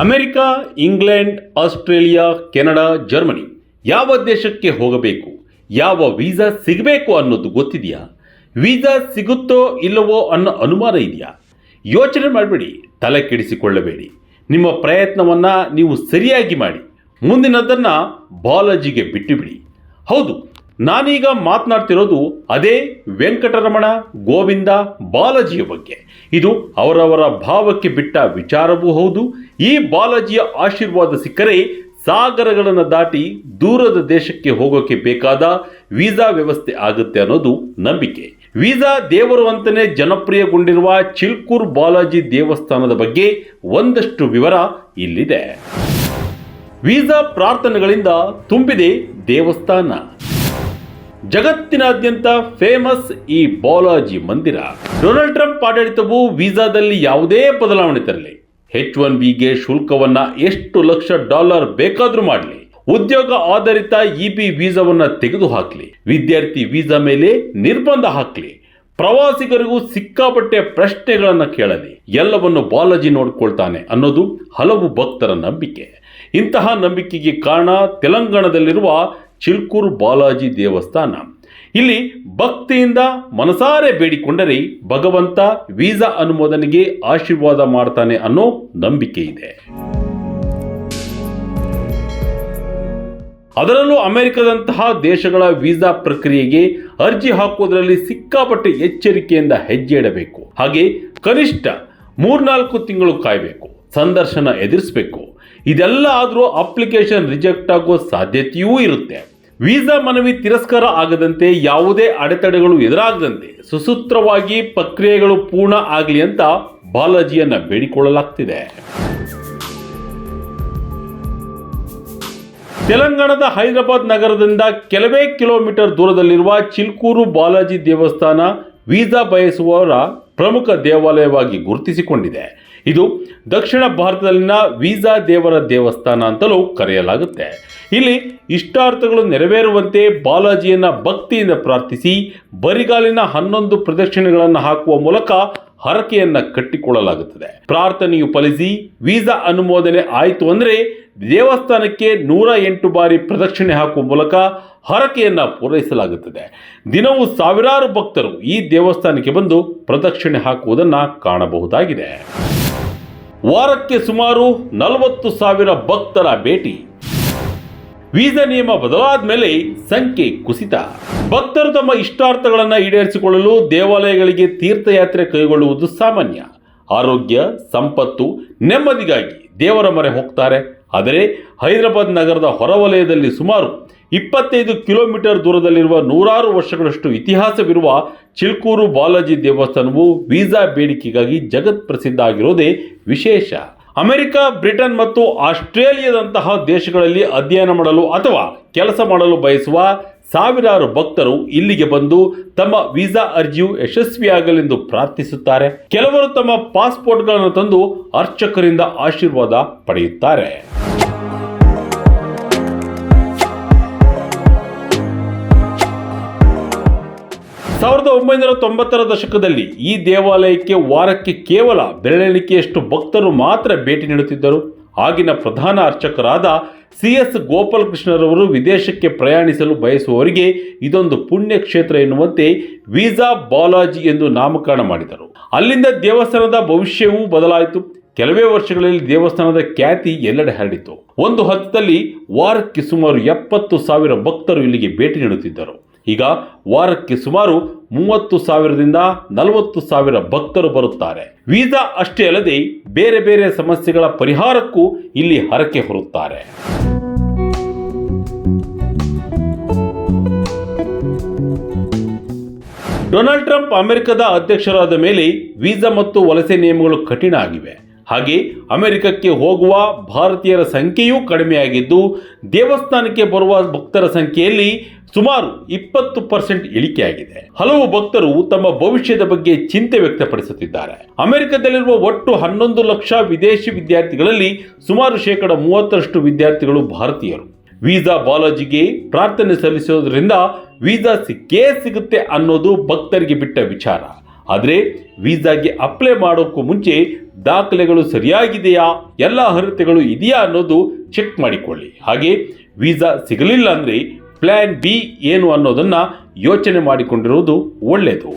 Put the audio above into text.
America, England, Australia, Canada, Germany ಯಾವ ದೇಶಕ್ಕೆ ಹೋಗಬೇಕು, ಯಾವ ವೀಸಾ ಸಿಗಬೇಕು ಅನ್ನೋದು ಗೊತ್ತಿದೆಯಾ, ವೀಸಾ ಸಿಗುತ್ತೋ ಇಲ್ಲವೋ ಅನ್ನೋ ಅನುಮಾನ ಇದೆಯಾ, ಯೋಚನೆ ಮಾಡಬೇಡಿ, ತಲೆ ಕೆಡಿಸಿಕೊಳ್ಳಬೇಡಿ, ನಿಮ್ಮ ಪ್ರಯತ್ನವನ್ನು ನೀವು ಸರಿಯಾಗಿ ಮಾಡಿ, ಮುಂದಿನದನ್ನು ಬಾಲಾಜಿಗೆ ಬಿಟ್ಟುಬಿಡಿ ಹೌದು ನಾನೀಗ ಮಾತನಾಡ್ತಿರೋದು ಅದೇ ವೆಂಕಟರಮಣ ಗೋವಿಂದ ಬಾಲಾಜಿಯ ಬಗ್ಗೆ. ಇದು ಅವರವರ ಭಾವಕ್ಕೆ ಬಿಟ್ಟ ವಿಚಾರವೂ ಹೌದು. ಈ ಬಾಲಾಜಿಯ ಆಶೀರ್ವಾದ ಸಿಕ್ಕರೆ ಸಾಗರಗಳನ್ನು ದಾಟಿ ದೂರದ ದೇಶಕ್ಕೆ ಹೋಗೋಕೆ ಬೇಕಾದ ವೀಸಾ ವ್ಯವಸ್ಥೆ ಆಗುತ್ತೆ ಅನ್ನೋದು ನಂಬಿಕೆ. ವೀಸಾ ದೇವರು ಅಂತಲೇ ಜನಪ್ರಿಯಗೊಂಡಿರುವ ಚಿಲ್ಕೂರ್ ಬಾಲಾಜಿ ದೇವಸ್ಥಾನದ ಬಗ್ಗೆ ಒಂದಷ್ಟು ವಿವರ ಇಲ್ಲಿದೆ. ವೀಸಾ ಪ್ರಾರ್ಥನೆಗಳಿಂದ ತುಂಬಿದೆ ದೇವಸ್ಥಾನ. ಜಗತ್ತಿನಾದ್ಯಂತ ಫೇಮಸ್ ಈ ಬಾಲಾಜಿ ಮಂದಿರ. ಡೊನಾಲ್ಡ್ ಟ್ರಂಪ್ ಆಡಳಿತವು ವೀಸಾದಲ್ಲಿ ಯಾವುದೇ ಬದಲಾವಣೆ ತರಲಿ. ಹೆಚ್ ಒನ್ ಬಿಗೆ ಶುಲ್ಕವನ್ನ ಎಷ್ಟು ಲಕ್ಷ ಡಾಲರ್ ಬೇಕಾದ್ರೂ ಮಾಡಲಿ. ಉದ್ಯೋಗ ಆಧಾರಿತ ಇ ಬಿ ತೆಗೆದು ಹಾಕಲಿ. ವಿದ್ಯಾರ್ಥಿ ವೀಸಾ ಮೇಲೆ ನಿರ್ಬಂಧ ಹಾಕಲಿ. ಪ್ರವಾಸಿಗರಿಗೂ ಸಿಕ್ಕಾಪಟ್ಟೆ ಪ್ರಶ್ನೆಗಳನ್ನು ಕೇಳಲಿ. ಎಲ್ಲವನ್ನು ಬಾಲಾಜಿ ನೋಡ್ಕೊಳ್ತಾನೆ ಅನ್ನೋದು ಹಲವು ಭಕ್ತರ ನಂಬಿಕೆ. ಇಂತಹ ನಂಬಿಕೆಗೆ ಕಾರಣ ತೆಲಂಗಾಣದಲ್ಲಿರುವ ಚಿಲ್ಕೂರು ಬಾಲಾಜಿ ದೇವಸ್ಥಾನ. ಇಲ್ಲಿ ಭಕ್ತಿಯಿಂದ ಮನಸಾರೆ ಬೇಡಿಕೊಂಡರೆ ಭಗವಂತ ವೀಸಾ ಅನುಮೋದನೆಗೆ ಆಶೀರ್ವಾದ ಮಾಡ್ತಾನೆ ಅನ್ನೋ ನಂಬಿಕೆ ಇದೆ. ಅದರಲ್ಲೂ ಅಮೆರಿಕದಂತಹ ದೇಶಗಳ ವೀಸಾ ಪ್ರಕ್ರಿಯೆಗೆ ಅರ್ಜಿ ಹಾಕುವುದರಲ್ಲಿ ಸಿಕ್ಕಾಪಟ್ಟೆ ಎಚ್ಚರಿಕೆಯಿಂದ ಹೆಜ್ಜೆ ಇಡಬೇಕು. ಹಾಗೆ ಕನಿಷ್ಠ ಮೂರ್ನಾಲ್ಕು ತಿಂಗಳು ಕಾಯಬೇಕು. ಸಂದರ್ಶನ ಎದುರಿಸಬೇಕು. ಇದೆಲ್ಲ ಆದರೂ ಅಪ್ಲಿಕೇಶನ್ ರಿಜೆಕ್ಟ್ ಆಗೋ ಸಾಧ್ಯತೆಯೂ ಇರುತ್ತೆ. ವೀಸಾ ಮನವಿ ತಿರಸ್ಕಾರ ಆಗದಂತೆ ಯಾವುದೇ ಅಡೆತಡೆಗಳು ಎದುರಾಗದಂತೆ ಸುಸೂತ್ರವಾಗಿ ಪ್ರಕ್ರಿಯೆಗಳು ಪೂರ್ಣ ಆಗಲಿ ಅಂತ ಬಾಲಾಜಿಯನ್ನ ಬೇಡಿಕೊಳ್ಳಲಾಗ್ತಿದೆ. ತೆಲಂಗಾಣದ ಹೈದರಾಬಾದ್ ನಗರದಿಂದ ಕೆಲವೇ ಕಿಲೋಮೀಟರ್ ದೂರದಲ್ಲಿರುವ ಚಿಲ್ಕೂರು ಬಾಲಾಜಿ ದೇವಸ್ಥಾನ ವೀಸಾ ಬಯಸುವವರ ಪ್ರಮುಖ ದೇವಾಲಯವಾಗಿ ಗುರುತಿಸಿಕೊಂಡಿದೆ. ಇದು ದಕ್ಷಿಣ ಭಾರತದಲ್ಲಿನ ವೀಸಾ ದೇವರ ದೇವಸ್ಥಾನ ಅಂತಲೂ ಕರೆಯಲಾಗುತ್ತೆ. ಇಲ್ಲಿ ಇಷ್ಟಾರ್ಥಗಳು ನೆರವೇರುವಂತೆ ಬಾಲಾಜಿಯನ್ನ ಭಕ್ತಿಯಿಂದ ಪ್ರಾರ್ಥಿಸಿ, ಬರಿಗಾಲಿನ ಹನ್ನೊಂದು ಪ್ರದಕ್ಷಿಣೆಗಳನ್ನು ಹಾಕುವ ಮೂಲಕ ಹರಕೆಯನ್ನ ಕಟ್ಟಿಕೊಳ್ಳಲಾಗುತ್ತದೆ. ಪ್ರಾರ್ಥನೆಯು ಫಲಿಸಿ, ವೀಸಾ ಅನುಮೋದನೆ ಆಯಿತು ಅಂದರೆ ದೇವಸ್ಥಾನಕ್ಕೆ ನೂರ ಎಂಟು ಬಾರಿ ಪ್ರದಕ್ಷಿಣೆ ಹಾಕುವ ಮೂಲಕ ಹರಕೆಯನ್ನು ಪೂರೈಸಲಾಗುತ್ತದೆ. ದಿನವೂ ಸಾವಿರಾರು ಭಕ್ತರು ಈ ದೇವಸ್ಥಾನಕ್ಕೆ ಬಂದು ಪ್ರದಕ್ಷಿಣೆ ಹಾಕುವುದನ್ನು ಕಾಣಬಹುದಾಗಿದೆ. ವಾರಕ್ಕೆ ಸುಮಾರು ನಲವತ್ತು ಸಾವಿರ ಭಕ್ತರ ಭೇಟಿ. ವೀಸಾ ನಿಯಮ ಬದಲಾದ ಮೇಲೆ ಸಂಖ್ಯೆ ಕುಸಿತ. ಭಕ್ತರು ತಮ್ಮ ಇಷ್ಟಾರ್ಥಗಳನ್ನು ಈಡೇರಿಸಿಕೊಳ್ಳಲು ದೇವಾಲಯಗಳಿಗೆ ತೀರ್ಥಯಾತ್ರೆ ಕೈಗೊಳ್ಳುವುದು ಸಾಮಾನ್ಯ. ಆರೋಗ್ಯ, ಸಂಪತ್ತು, ನೆಮ್ಮದಿಗಾಗಿ ದೇವರ ಮೊರೆ ಹೋಗ್ತಾರೆ. ಆದರೆ ಹೈದರಾಬಾದ್ ನಗರದ ಹೊರವಲಯದಲ್ಲಿ ಸುಮಾರು ಇಪ್ಪತ್ತೈದು ಕಿಲೋಮೀಟರ್ ದೂರದಲ್ಲಿರುವ ನೂರಾರು ವರ್ಷಗಳಷ್ಟು ಇತಿಹಾಸವಿರುವ ಚಿಲ್ಕೂರು ಬಾಲಾಜಿ ದೇವಸ್ಥಾನವು ವೀಸಾ ಬೇಡಿಕೆಗಾಗಿ ಜಗತ್ ಪ್ರಸಿದ್ಧ ಆಗಿರೋದೇ ವಿಶೇಷ. ಅಮೆರಿಕ, ಬ್ರಿಟನ್ ಮತ್ತು ಆಸ್ಟ್ರೇಲಿಯಾದಂತಹ ದೇಶಗಳಲ್ಲಿ ಅಧ್ಯಯನ ಮಾಡಲು ಅಥವಾ ಕೆಲಸ ಮಾಡಲು ಬಯಸುವ ಸಾವಿರಾರು ಭಕ್ತರು ಇಲ್ಲಿಗೆ ಬಂದು ತಮ್ಮ ವೀಸಾ ಅರ್ಜಿಯು ಯಶಸ್ವಿಯಾಗಲೆಂದು ಪ್ರಾರ್ಥಿಸುತ್ತಾರೆ. ಕೆಲವರು ತಮ್ಮ ಪಾಸ್ಪೋರ್ಟ್ಗಳನ್ನು ತಂದು ಅರ್ಚಕರಿಂದ ಆಶೀರ್ವಾದ ಪಡೆಯುತ್ತಾರೆ. ಸಾವಿರದ ಒಂಬೈನೂರ ತೊಂಬತ್ತರ ದಶಕದಲ್ಲಿ ಈ ದೇವಾಲಯಕ್ಕೆ ವಾರಕ್ಕೆ ಕೇವಲ ಬೆರಳೆಣಿಕೆಯಷ್ಟು ಭಕ್ತರು ಮಾತ್ರ ಭೇಟಿ ನೀಡುತ್ತಿದ್ದರು. ಆಗಿನ ಪ್ರಧಾನ ಅರ್ಚಕರಾದ ಸಿ ಎಸ್ ಗೋಪಾಲಕೃಷ್ಣರವರು ವಿದೇಶಕ್ಕೆ ಪ್ರಯಾಣಿಸಲು ಬಯಸುವವರಿಗೆ ಇದೊಂದು ಪುಣ್ಯ ಕ್ಷೇತ್ರ ಎನ್ನುವಂತೆ ವೀಸಾ ಬಾಲಾಜಿ ಎಂದು ನಾಮಕರಣ ಮಾಡಿದರು. ಅಲ್ಲಿಂದ ದೇವಸ್ಥಾನದ ಭವಿಷ್ಯವೂ ಬದಲಾಯಿತು. ಕೆಲವೇ ವರ್ಷಗಳಲ್ಲಿ ದೇವಸ್ಥಾನದ ಖ್ಯಾತಿ ಎಲ್ಲೆಡೆ ಹರಡಿತು. ಒಂದು ಹಂತದಲ್ಲಿ ವಾರಕ್ಕೆ ಸುಮಾರು ಎಪ್ಪತ್ತು ಸಾವಿರ ಭಕ್ತರು ಇಲ್ಲಿಗೆ ಭೇಟಿ ನೀಡುತ್ತಿದ್ದರು. ಈಗ ವಾರಕ್ಕೆ ಸುಮಾರು ಮೂವತ್ತು ಸಾವಿರದಿಂದ ನಲವತ್ತು ಸಾವಿರ ಭಕ್ತರು ಬರುತ್ತಾರೆ. ವೀಸಾ ಅಷ್ಟೇ ಅಲ್ಲದೆ ಬೇರೆ ಬೇರೆ ಸಮಸ್ಯೆಗಳ ಪರಿಹಾರಕ್ಕೂ ಇಲ್ಲಿ ಹರಕೆ ಹೊರುತ್ತಾರೆ. ಡೊನಾಲ್ಡ್ ಟ್ರಂಪ್ ಅಮೆರಿಕದ ಅಧ್ಯಕ್ಷರಾದ ಮೇಲೆ ವೀಸಾ ಮತ್ತು ವಲಸೆ ನಿಯಮಗಳು ಕಠಿಣ ಆಗಿವೆ. ಹಾಗೆ ಅಮೆರಿಕಕ್ಕೆ ಹೋಗುವ ಭಾರತೀಯರ ಸಂಖ್ಯೆಯೂ ಕಡಿಮೆಯಾಗಿದ್ದು, ದೇವಸ್ಥಾನಕ್ಕೆ ಬರುವ ಭಕ್ತರ ಸಂಖ್ಯೆಯಲ್ಲಿ ಸುಮಾರು ಇಪ್ಪತ್ತು ಪರ್ಸೆಂಟ್ ಇಳಿಕೆಯಾಗಿದೆ. ಹಲವು ಭಕ್ತರು ತಮ್ಮ ಭವಿಷ್ಯದ ಬಗ್ಗೆ ಚಿಂತೆ ವ್ಯಕ್ತಪಡಿಸುತ್ತಿದ್ದಾರೆ. ಅಮೆರಿಕದಲ್ಲಿರುವ ಒಟ್ಟು ಹನ್ನೊಂದು ಲಕ್ಷ ವಿದೇಶಿ ವಿದ್ಯಾರ್ಥಿಗಳಲ್ಲಿ ಸುಮಾರು ಶೇಕಡ ಮೂವತ್ತರಷ್ಟು ವಿದ್ಯಾರ್ಥಿಗಳು ಭಾರತೀಯರು. ವೀಸಾ ಬಾಲಾಜಿಗೆ ಪ್ರಾರ್ಥನೆ ಸಲ್ಲಿಸೋದ್ರಿಂದ ವೀಸಾ ಸಿಕ್ಕೇ ಸಿಗುತ್ತೆ ಅನ್ನೋದು ಭಕ್ತರಿಗೆ ಬಿಟ್ಟ ವಿಚಾರ. ಆದರೆ ವೀಸಾಗೆ ಅಪ್ಲೈ ಮಾಡೋಕ್ಕೂ ಮುಂಚೆ ದಾಖಲೆಗಳು ಸರಿಯಾಗಿದೆಯಾ? ಎಲ್ಲ ಅರ್ಹತೆಗಳು ಇದೆಯಾ ಅನ್ನೋದು ಚೆಕ್ ಮಾಡಿಕೊಳ್ಳಿ. ಹಾಗೆ ವೀಸಾ ಸಿಗಲಿಲ್ಲ ಅಂದರೆ ಪ್ಲ್ಯಾನ್ ಬಿ ಏನು ಅನ್ನೋದನ್ನು ಯೋಚನೆ ಮಾಡಿಕೊಂಡಿರುವುದು ಒಳ್ಳೆಯದು